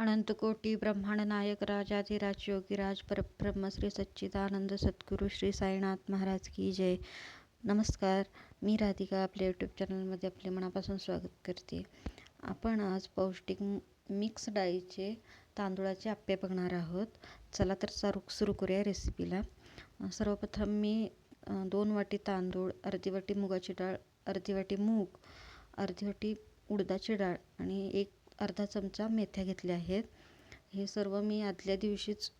अनंतकोटी ब्रह्मांड नायक राजाधिराज योगीराज परब्रह्म श्री सच्चिदानंद सद्गुरू श्री साईनाथ महाराज की जय. नमस्कार मी राधिका आपल्या यूट्यूब चॅनलमध्ये आपले मनापासून स्वागत करते. आपण आज पौष्टिक मिक्स डाळीचे तांदूळाचे आप्पे बघणार आहोत. चला तर चारू सुरू करूया रेसिपीला सर्वप्रथम मी दोन वाटी तांदूळ अर्धी वाटी मुगाची डाळ अर्धी वाटी मूग अर्धी वाटी उडदाची डाळ आणि एक अर्धा चमचा मेथ्या घेतल्या आहेत. हे सर्व मी आदल्या दिवशीच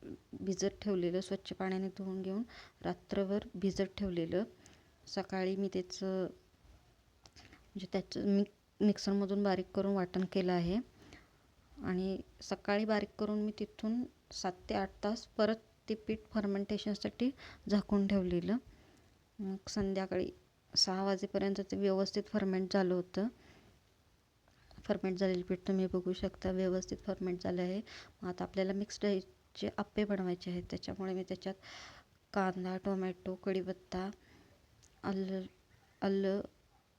भिजत ठेवलेलं स्वच्छ पाण्याने धुवून घेऊन रात्रभर भिजत ठेवलेलं. सकाळी मी त्याचं म्हणजे त्याचं मी मिक्सरमधून बारीक करून वाटण केलं आहे. आणि सकाळी बारीक करून मी तिथून सात ते आठ तास परत ते पीठ फर्मेंटेशनसाठी झाकून ठेवलेलं. मग संध्याकाळी सहा वाजेपर्यंत ते व्यवस्थित फर्मेंट झालं होतं. फर्मेंट झालेली पीठ तुम्ही बघू शकता व्यवस्थित फर्मेंट झालं आहे. मग आता आपल्याला मिक्स डाळीचे आप्पे बनवायचे आहेत त्याच्यामुळे मी त्याच्यात कांदा टोमॅटो कढीपत्ता आलं आलं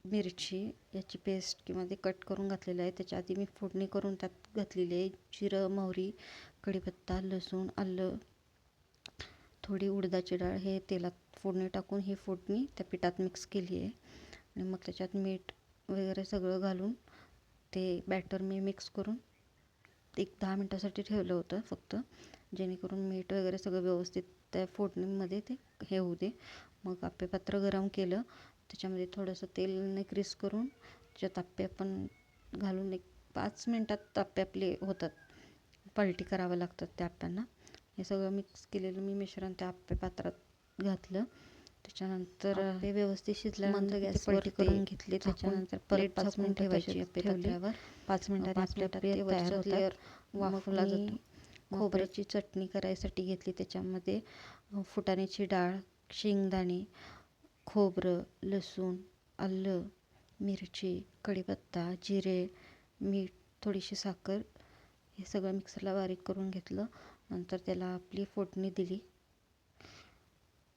मिरची याची पेस्ट किंवा ते कट करून घातलेलं आहे. त्याच्या आधी मी फोडणी करून त्यात घातलेली आहे जिरं मोहरी कढीपत्ता लसूण आलं थोडी उडदाची डाळ हे तेलात फोडणी टाकून ही फोडणी त्या पिठात मिक्स केली आहे. आणि मग त्याच्यात मीठ वगैरे सगळं घालून ते बॅटर मी मिक्स करून एक दहा मिनटासाठी ठेवलं होतं फक्त. जेणेकरून मीठ वगैरे सगळं व्यवस्थित त्या फोडणीमध्ये ते हे होऊ दे. मग आप्पे पात्र गरम केलं. त्याच्यामध्ये थोडंसं तेलने क्रीस करून त्याच्यात आप्पे आपण घालून एक पाच मिनटात आप्पे आपले होतात. पलटी करावं लागतात त्या आप्प्यांना हे सगळं मिक्स केलेलं मी मिश्रण त्या आप्पे पात्रात घातलं. त्याच्यानंतर ते व्यवस्थित शिजल्यानंतर गॅसवर करून घेतले. त्याच्यानंतर परत पाच मिनिट ठेवायची ठेवल्यावर पाच मिनिटात आपल्या तयार होतात. वाफला जातो. खोबऱ्याची चटणी करायसाठी घेतली. त्याच्यामध्ये फुटाण्याची डाळ शेंगदाणे खोबरं लसूण आलं मिरची कढीपत्ता जिरे मीठ थोडीशी साखर हे सगळं मिक्सरला बारीक करून घेतलं. नंतर त्याला आपली फोडणी दिली.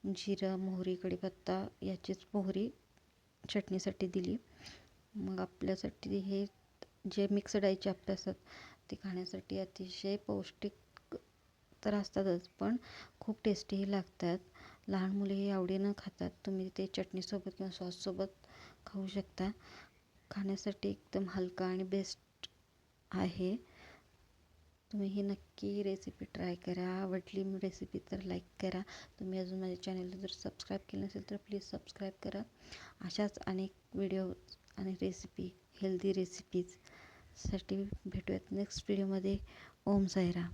जिरं मोहरी कढीपत्ता याचीच मोहरी चटणीसाठी दिली. मग आपल्यासाठी हे जे मिक्स डाळीचे आपल्या असतात ते खाण्यासाठी अतिशय पौष्टिक तर असतातच पण खूप टेस्टीही लागतात. लहान मुलेही आवडीनं खातात. तुम्ही ते चटणीसोबत किंवा सॉससोबत खाऊ शकता. खाण्यासाठी एकदम हलका आणि बेस्ट आहे. तुम्ही ही नक्की रेसिपी ट्राय करा. आवडली रेसिपी तर लाईक करा. तुम्ही अजून माझ्या चॅनलला जर सबस्क्राईब केलं नसेल तर प्लीज सबस्क्राईब करा. अशाच अनेक व्हिडिओ आणि रेसिपी हेल्दी रेसिपीजसाठी भेटूयात नेक्स्ट व्हिडिओमध्ये ओम सायरा